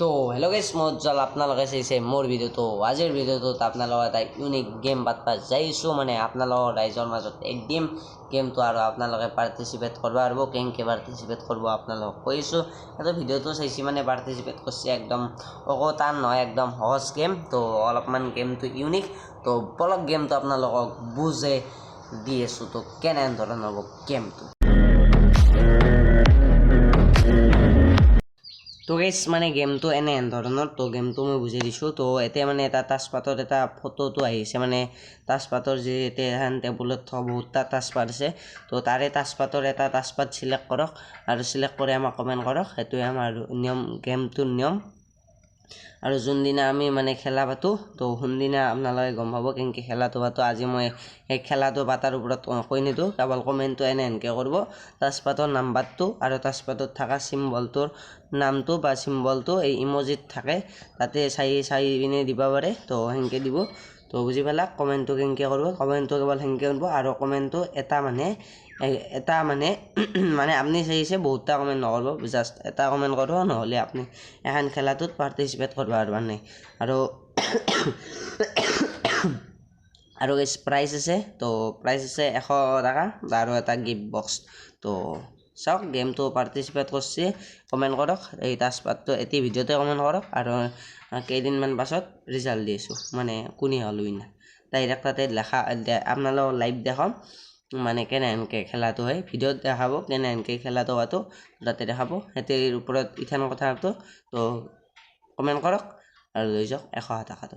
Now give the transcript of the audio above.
তো হেল্ল' গাইছ মই উজ্জ্বল আপোনালোকে চাইছে মোৰ ভিডিঅ'টো আজিৰ ভিডিঅ'টোত আপোনালোকৰ এটা ইউনিক গেম পাতবা যাইছোঁ মানে আপোনালোকৰ ৰাইজৰ মাজত এই গেম গেমটো আৰু আপোনালোকে পাৰ্টিচিপেট কৰিব পাৰিব কেনেকৈ পাৰ্টিচিপেট কৰিব আপোনালোকক কৈছোঁ। সেইটো ভিডিঅ'টো চাইছে মানে পাৰ্টিচিপেট কৰিছে একদম অকো টান নহয় একদম সহজ গেম তো অলপমান গেমটো ইউনিক তো বলক গেমটো আপোনালোকক বুজে দি আছোঁ তো কেনেধৰণৰ গেমটো তো গেছ মানে গেমটো এনে ধৰণৰ তো গেমটো মই বুজাই দিছোঁ, তো এতিয়া মানে এটা তাজপাতৰ এটা ফটোটো আহিছে মানে তাজপাতৰ যি এতিয়া এখন টেবুলত থকা বহুতটা তাজপাত আছে, তো তাৰে তাজপাতৰ এটা তাজপাত চিলেক্ট কৰক আৰু চিলেক্ট কৰি আমাক কমেণ্ট কৰক, সেইটোৱে আমাৰ নিয়ম গেমটোৰ নিয়ম। আৰু যোনদিনা আমি মানে খেলা পাতোঁ, তো সোনদিনা আপোনালোকে গম পাব কেনেকৈ খেলাটো পাতোঁ। আজি মই সেই খেলাটো পাতাৰ ওপৰত কৈ নিদিওঁ, কেৱল কমেণ্টটো এনে এনেকৈ কৰিব। তাজপাতৰ নাম্বাৰটো আৰু তাজপাতত থকা চিম্বলটোৰ নামটো বা চিম্বলটো এই ইমজিত থাকে, তাতে চাই চাই পিনে দিব পাৰে, তো সেনেকৈ দিব। তো বুজি পালা? কমেণ্টটো কেনেকৈ কৰিব? কমেণ্টটো কেৱল সেনেকৈ কৰিব আৰু কমেণ্টটো এটা মানে এটা মানে মানে আপুনি চাইছে বহুতটা কমেণ্ট নকৰিব, জাষ্ট এটা কমেণ্ট কৰিব, নহ'লে আপুনি এখন খেলাটোত পাৰ্টিচিপেট কৰিব পাৰিব নাই আৰু আৰু প্ৰাইজ আছে, তো প্ৰাইজ আছে এশ টকা, আৰু এটা গিফ্ট বক্স তো চাওক গেমটো পাৰ্টিচিপেট কৰিছে কমেণ্ট কৰক এই তাজপাতটো এটি ভিডিঅ'তে কমেণ্ট কৰক আৰু কেইদিনমান পাছত ৰিজাল্ট দি আছোঁ মানে কোনে হ'ল উইনাৰ ডাইৰেক্ট তাতে লেখা দে- আপোনালোকক লাইভ দেখাম মানে কেনেহেনকৈ খেলাটো হয় ভিডিঅ'ত দেখাব কেনেহেনকৈ খেলাটো হোৱাটো তাতে দেখাব সেইটোৰ ওপৰত ইথান কথাটো তো কমেণ্ট কৰক আৰু লৈ যাওক এশ টকাটো।